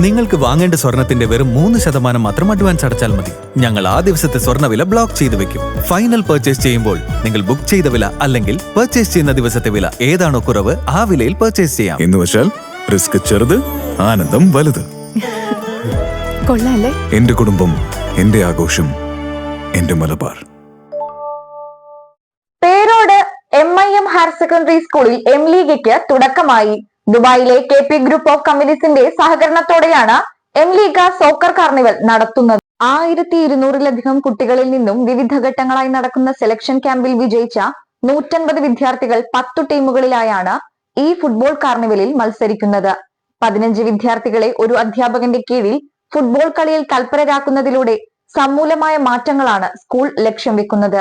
നിങ്ങൾക്ക് വാങ്ങേണ്ട സ്വർണത്തിന്റെ വെറും മൂന്ന് ശതമാനം മാത്രം അഡ്വാൻസ് അടച്ചാൽ മതി. ഞങ്ങൾ ആ ദിവസത്തെ സ്വർണവില ബ്ലോക്ക് ചെയ്തു വെക്കും. ഫൈനൽ പർച്ചേസ് ചെയ്യുമ്പോൾ നിങ്ങൾ ബുക്ക് ചെയ്ത വില അല്ലെങ്കിൽ പർച്ചേസ് ചെയ്യുന്ന ദിവസത്തെ വില ഏതാണോ കുറവ് ആ വിലയിൽ പർച്ചേസ് ചെയ്യാം. എന്ന് വെച്ചാൽ റിസ്ക് ചെറുത് ആനന്ദം വലുത്. കൊള്ളാല്ലേ? എന്റെ കുടുംബം എന്റെ ആഘോഷം എന്റെ മലബാർ. പേരോട് M I M higher secondary സ്കൂളിൽ എം ലീഗയ്ക്ക് തുടക്കമായി. ദുബായിലെ കെ പി ഗ്രൂപ്പ് ഓഫ് കമ്പനീസിന്റെ സഹകരണത്തോടെയാണ് എം ലീഗ സോക്കർ കാർണിവൽ നടത്തുന്നത്. ആയിരത്തി ഇരുന്നൂറിലധികം കുട്ടികളിൽ നിന്നും വിവിധ ഘട്ടങ്ങളായി നടക്കുന്ന സെലക്ഷൻ ക്യാമ്പിൽ വിജയിച്ച നൂറ്റൻപത് വിദ്യാർത്ഥികൾ പത്തു ടീമുകളിലായാണ് ഈ ഫുട്ബോൾ കാർണിവലിൽ മത്സരിക്കുന്നത്. പതിനഞ്ച് വിദ്യാർത്ഥികളെ ഒരു അധ്യാപകന്റെ കീഴിൽ ഫുട്ബോൾ കളിയിൽ തൽപരരാക്കുന്നതിലൂടെ സമൂലമായ മാറ്റങ്ങളാണ് സ്കൂൾ ലക്ഷ്യം വെക്കുന്നത്.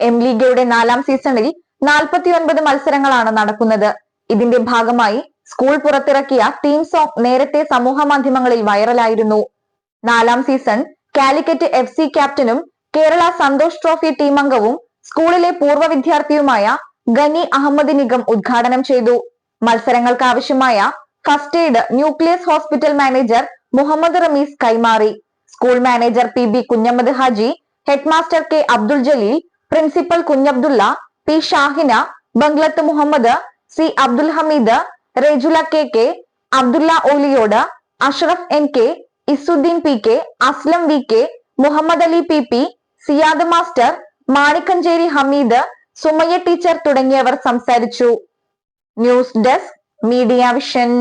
എം ലീഗയുടെ നാലാം സീസണിൽ നാൽപ്പത്തിയൊൻപത് മത്സരങ്ങളാണ് നടക്കുന്നത്. ഇതിന്റെ ഭാഗമായി സ്കൂൾ പുറത്തിറക്കിയ തീം സോങ് നേരത്തെ സമൂഹ മാധ്യമങ്ങളിൽ വൈറലായിരുന്നു നാലാം സീസൺ കാലിക്കറ്റ് എഫ് സി ക്യാപ്റ്റനും കേരള സന്തോഷ് ട്രോഫി ടീം അംഗവും സ്കൂളിലെ പൂർവ വിദ്യാർത്ഥിയുമായ ഗനി അഹമ്മദ് നിഗം ഉദ്ഘാടനം ചെയ്തു. മത്സരങ്ങൾക്ക് ആവശ്യമായ first aid nucleus hospital manager Muhammad Ramees കൈമാറി. School manager P B Kunhammad Haji headmaster K Abdul Jaleel principal Kunhabdulla P Shahina Banglath Muhammad C Abdul Hameed Rejula K K Abdulla Oliyod Ashraf N K Isuddin P K Aslam V K Muhammad Ali P P Siyad master Manikkancheri Hameed Sumayya teacher തുടങ്ങിയവർ സംസാരിച്ചു. News desk media vision.